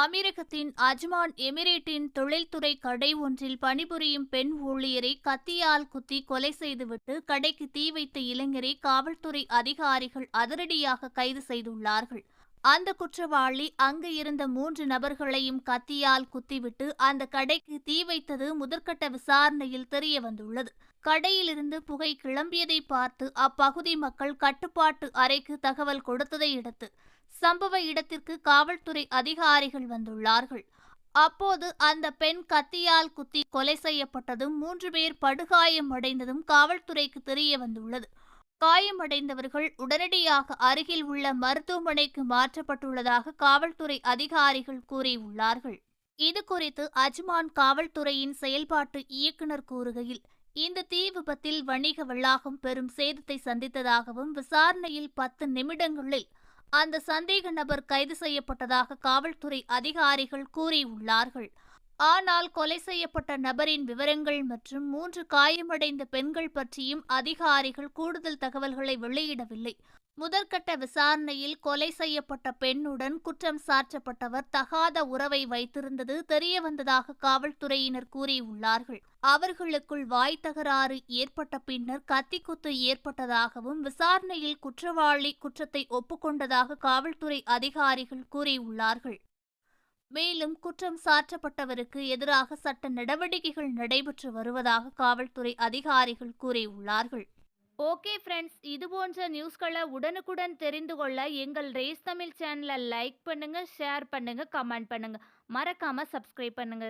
அமெரிக்கத்தின் Ajman எமிரேட்டின் தொழில்துறை கடை ஒன்றில் பணிபுரியும் பெண் ஊழியரை கத்தியால் குத்தி கொலை செய்துவிட்டு கடைக்கு தீ வைத்த இளைஞரை காவல்துறை அதிகாரிகள் அதிரடியாக கைது செய்துள்ளார்கள். அந்த குற்றவாளி அங்கு இருந்த மூன்று நபர்களையும் கத்தியால் குத்திவிட்டு அந்த கடைக்கு தீ வைத்தது முதற்கட்ட விசாரணையில் தெரிய வந்துள்ளது. கடையிலிருந்து புகை கிளம்பியதை பார்த்து அப்பகுதி மக்கள் கட்டுப்பாட்டு அறைக்கு தகவல் கொடுத்ததை அடுத்து சம்பவ இடத்திற்கு காவல்துறை அதிகாரிகள் வந்துள்ளார்கள். அப்போது அந்த பெண் கத்தியால் குத்தி கொலை செய்யப்பட்டதும் மூன்று பேர் படுகாயம் அடைந்ததும் காவல்துறைக்கு தெரிய வந்துள்ளது. காயமடைந்தவர்கள் உடனடியாக அருகில் உள்ள மருத்துவமனைக்கு மாற்றப்பட்டுள்ளதாக காவல்துறை அதிகாரிகள் கூறியுள்ளார்கள். இது குறித்து அஜ்மான் காவல்துறையின் செயல்பாட்டு இயக்குனர் கூறுகையில் இந்த தீ விபத்தில் வணிக வளாகம் பெரும் சேதத்தை சந்தித்ததாகவும் விசாரணையில் பத்து நிமிடங்களில் அந்த சந்தேக நபர் கைது செய்யப்பட்டதாக காவல்துறை அதிகாரிகள் கூறியுள்ளார்கள். ஆனால் கொலை செய்யப்பட்ட நபரின் விவரங்கள் மற்றும் மூன்று காயமடைந்த பெண்கள் பற்றியும் அதிகாரிகள் கூடுதல் தகவல்களை வெளியிடவில்லை. முதற்கட்ட விசாரணையில் கொலை செய்யப்பட்ட பெண்ணுடன் குற்றம் சாற்றப்பட்டவர் தகாத உறவை வைத்திருந்தது தெரியவந்ததாக காவல்துறையினர் கூறியுள்ளார்கள். அவர்களுக்குள் வாய் தகராறு ஏற்பட்ட பின்னர் கத்திக்குத்து ஏற்பட்டதாகவும் விசாரணையில் குற்றவாளி குற்றத்தை ஒப்புக்கொண்டதாக காவல்துறை அதிகாரிகள் கூறியுள்ளார்கள். மேலும் குற்றம் சாற்றப்பட்டவருக்கு எதிராக சட்ட நடவடிக்கைகள் நடைபெற்று வருவதாக காவல்துறை அதிகாரிகள் கூறியுள்ளார்கள். ஓகே ஃப்ரெண்ட்ஸ் இது போன்ற நியூஸ்களை உடனுக்குடன் தெரிந்து கொள்ள எங்கள் ரேஸ் தமிழ் சேனலை லைக் பண்ணுங்க ஷேர் பண்ணுங்க கமெண்ட் பண்ணுங்க. மறக்காம சப்ஸ்கிரைப் பண்ணுங்க.